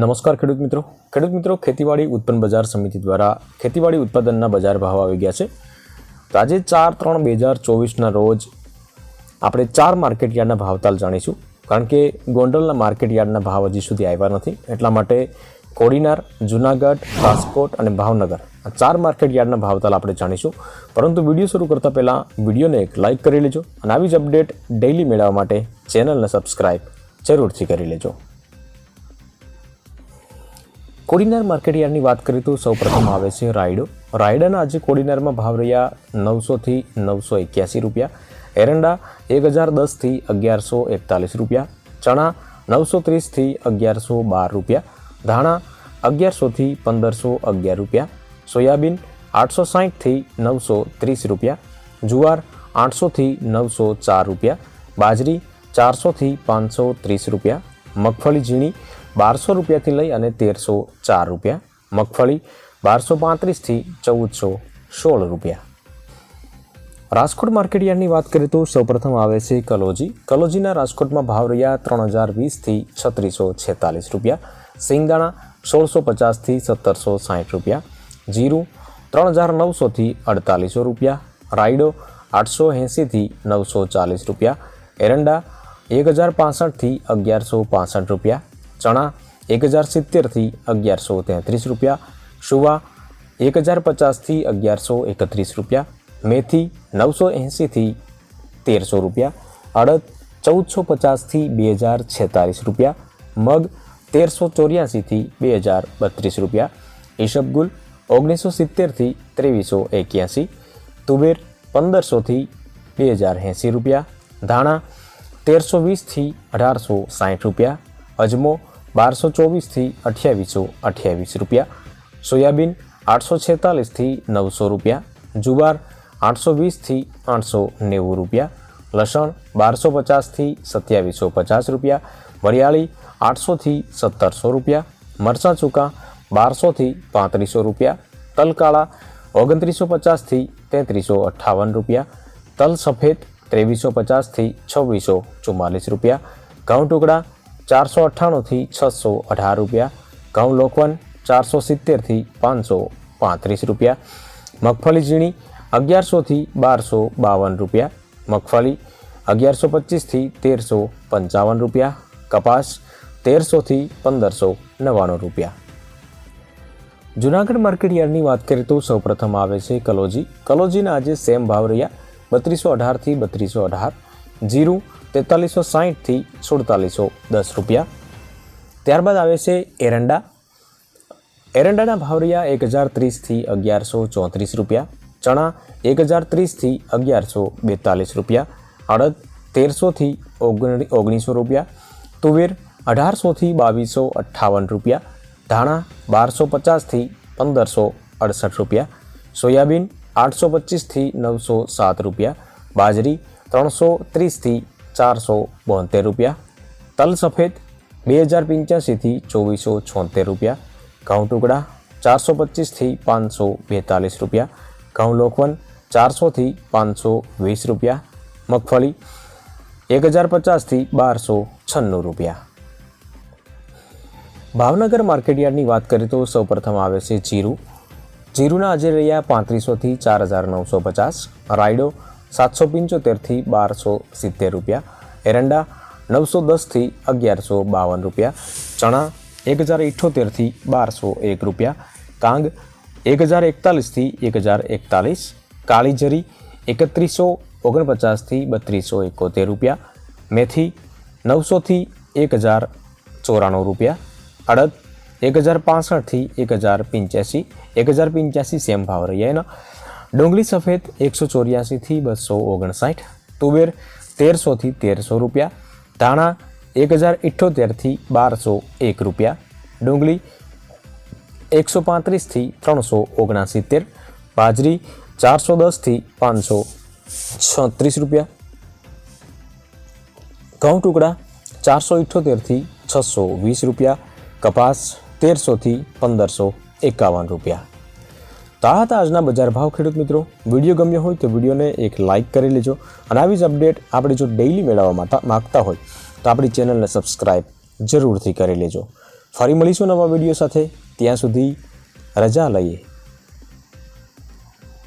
નમસ્કાર ખેડૂત મિત્રો. ખેડૂત મિત્રો, ખેતીવાડી ઉત્પન્ન બજાર સમિતિ દ્વારા ખેતીવાડી ઉત્પાદનના બજાર ભાવ આવી ગયા છે. તો આજે ચાર ત્રણ બે હજાર ચોવીસના રોજ આપણે ચાર માર્કેટ યાર્ડના ભાવતાલ જાણીશું. કારણ કે ગોંડલના માર્કેટ યાર્ડના ભાવ હજી સુધી આવ્યા નથી. એટલા માટે કોડીનાર, જુનાગઢ, રાજકોટ અને ભાવનગર આ ચાર માર્કેટ યાર્ડના ભાવતાલ આપણે જાણીશું. પરંતુ વીડિયો શરૂ કરતાં પહેલાં વિડીયોને એક લાઇક કરી લેજો અને આવી જ અપડેટ ડેઇલી મેળવવા માટે ચેનલને સબસ્ક્રાઈબ જરૂરથી કરી લેજો. કોડીનાર માર્કેટ યાર્ડની વાત કરીએ તો સૌપ્રથમ આવે છે રાયડો. રાયડાના આજે કોડીનારમાં ભાવ રહ્યા નવસોથી નવસો એક્યાસી રૂપિયા. એરંડા એક હજાર દસથી અગિયારસો એકતાલીસ રૂપિયા. ચણા નવસો ત્રીસથી અગિયારસો બાર રૂપિયા. ધાણા અગિયારસોથી પંદરસો અગિયાર રૂપિયા. સોયાબીન આઠસો સાહીઠથી નવસો ત્રીસ રૂપિયા. જુવાર આઠસોથી નવસો ચાર રૂપિયા. બાજરી ચારસોથી પાંચસો ત્રીસ રૂપિયા. મગફળી ઝીણી બારસો રૂપિયાથી લઈ અને તેરસો ચાર રૂપિયા. મગફળી બારસો પાંત્રીસથી ચૌદસો સોળ રૂપિયા. રાજકોટ માર્કેટ યાર્ડની વાત કરીએ તો સૌપ્રથમ આવે છે કલોજી. કલોજીના રાજકોટમાં ભાવ રહ્યા ત્રણ હજાર વીસથી છત્રીસો છેતાલીસ રૂપિયા. સિંગદાણા સોળસો પચાસથી સત્તરસો સાઠ રૂપિયા. જીરું ત્રણ હજાર નવસોથી અડતાલીસો રૂપિયા. રાયડો આઠસો એંસીથી નવસો ચાલીસ રૂપિયા. એરંડા એક હજાર પાસઠથી અગિયારસો પાસઠ રૂપિયા. ચણા એક હજાર સિત્તેરથી અગિયારસો તેત્રીસ રૂપિયા, શુવા એક હજાર પચાસથી અગિયારસો એકત્રીસ રૂપિયા, મેથી નવસો એંસીથી તેરસો રૂપિયા, અડદ ચૌદસો પચાસથી બે હજાર છેતાલીસ રૂપિયા, મગ તેરસો ચોર્યાસીથી બે હજાર બત્રીસ રૂપિયા, ઈશબગુલ ઓગણીસો સિત્તેરથી ત્રેવીસો એક્યાસી તુવેર પંદરસોથી બે હજાર એંસી રૂપિયા, ધાણા તેરસો વીસથી અઢારસો સાઠ રૂપિયા, અજમો બારસો ચોવીસથી અઠ્યાવીસો અઠ્યાવીસ રૂપિયા સોયાબીન આઠસો છેતાલીસથી નવસો રૂપિયા જુવાર આઠસો વીસથી આઠસો નેવું રૂપિયા લસણ બારસો પચાસથી સત્યાવીસો પચાસ રૂપિયા વરિયાળી આઠસોથી સત્તરસો રૂપિયા મરચાં ચૂકા બારસોથી પાંત્રીસો રૂપિયા તલકાળા ઓગણત્રીસો પચાસથી તેત્રીસો અઠ્ઠાવન રૂપિયા તલ સફેદ ત્રેવીસો પચાસથી છવ્વીસો ચુમ્માલીસ રૂપિયા ઘઉં ટુકડા ચારસો અઠ્ઠાણુંથી છસો અઢાર રૂપિયા, ઘઉં લોકવન ચારસો સિત્તેરથી પાંચસો પાંત્રીસ રૂપિયા, મગફળી ઝીણી અગિયારસોથી બારસો બાવન રૂપિયા, મગફળી અગિયારસો પચીસથી તેરસો પંચાવન રૂપિયા, કપાસ તેરસોથી પંદરસો નવ્વાણું રૂપિયા. જુનાગઢ માર્કેટ યાર્ડની વાત કરીએ તો સૌપ્રથમ આવે છે કલોજી. કલોજીના આજે સેમ ભાવ રહ્યા બત્રીસો અઢારથી બત્રીસો અઢાર. જીરું તેતાલીસો સાહીઠથી સુડતાલીસો દસ રૂપિયા. ત્યારબાદ આવે છે એરંડા. એરંડાના ભાવ રહ્યા એક હજાર ત્રીસથી અગિયારસો ચોત્રીસ રૂપિયા. ચણા એક હજાર ત્રીસથી અગિયારસો બેતાલીસ રૂપિયા. અડદ તેરસોથી ઓગણી ઓગણીસો રૂપિયા. તુવેર અઢારસોથી બાવીસો અઠ્ઠાવન રૂપિયા. ધાણા બારસો પચાસથી પંદરસો અડસઠ રૂપિયા. સોયાબીન આઠસો પચીસથી નવસો સાત રૂપિયા. બાજરી ત્રણસો ત્રીસથી ચારસો બોતેર રૂપિયા. તલ સફેદ બે હજાર પંચ્યાસીથી ચોવીસો છોતેર રૂપિયા. ઘઉં ટુકડા ચારસો પચીસથી પાંચસો બેતાલીસ રૂપિયા. ઘઉં લોકવન ચારસોથી પાંચસો વીસ રૂપિયા. મગફળી એક હજાર પચાસથી બારસો છન્નું રૂપિયા. ભાવનગર માર્કેટયાર્ડની વાત કરીએ તો સૌપ્રથમ આવે છે જીરું. જીરુના આજે રહ્યા પાંત્રીસોથી ચાર હજાર નવસો પચાસ. રાયડો સાતસો પંચોતેરથી બારસો સિત્તેર રૂપિયા. એરંડા નવસો દસથી અગિયારસો બાવન રૂપિયા. ચણા એક હજાર ઇઠ્ઠોતેરથી બારસો એક રૂપિયા. કાંગ એક હજાર એકતાલીસથી એક હજાર એકતાલીસ. કાળી જરી એકત્રીસો ઓગણપચાસથી બત્રીસો એકોતેર રૂપિયા. મેથી નવસોથી એક હજાર ચોરાણું રૂપિયા. અડદ એક હજાર પાસઠથી એક હજાર પંચ્યાસી. એક હજાર પંચ્યાસી સેમ ભાવ રહ્યા એના. ડુંગળી સફેદ એકસો ચોર્યાસીથી બસો ઓગણસાઠ, તુવેર તેરસોથી તેરસો રૂપિયા, ધાણા એક હજાર ઇઠ્ઠોતેરથી બારસો એક રૂપિયા, ડુંગળી એકસો પાંત્રીસથી ત્રણસો ઓગણસિત્તેર, બાજરી ચારસો દસથી પાંચસો છત્રીસ રૂપિયા, ઘઉં ટુકડા ચારસો ઇઠ્ઠોતેરથી છસો વીસ રૂપિયા, કપાસ તેરસોથી પંદરસો એકાવન રૂપિયા. તો હતા આજના બજાર ભાવ ખેડૂત મિત્રો. વીડિયો ગમ્યો હોય તો વિડીયોને એક લાઇક કરી લેજો અને આવી જ અપડેટ આપણે જો ડેઇલી મેળવવા માટે માગતા હોય તો આપણી ચેનલને સબસ્ક્રાઈબ જરૂરથી કરી લેજો. ફરી મળીશું નવા વીડિયો સાથે. ત્યાં સુધી રજા લઈએ.